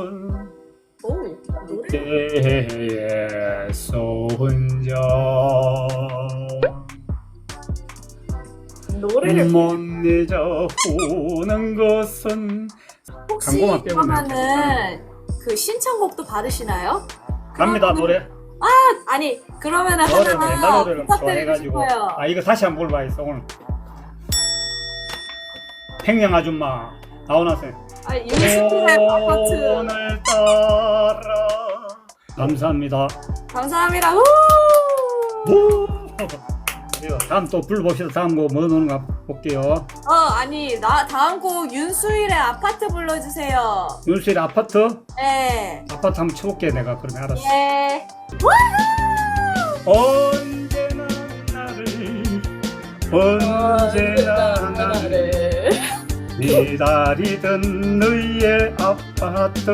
오 노래? 계속 혼자 노래를 못 내자 오는 것은 혹시 광고만 그러면은 그 신청곡도 받으시나요? 갑니다 노래. 아니 그러면은 노래 하나 노래를 부탁드리고 좋아해가지고. 싶어요. 아 이거 다시 한번 불러봐야겠어 오늘. 평양 아줌마 나오나세요 아 윤수의 아파트 오늘따라 감사합니다 감사합니다. 우! 그래요. 다음 또 불러봅시다 다음 거뭐 노는가 볼게요 어 아니 나 다음 곡 윤수일의 아파트 불러주세요. 윤수일 아파트 네. 아파트 한번 쳐볼게 내가 그러면 알았어 예. 언제나 나를 언제나 나를 기다리던 너의 아파트!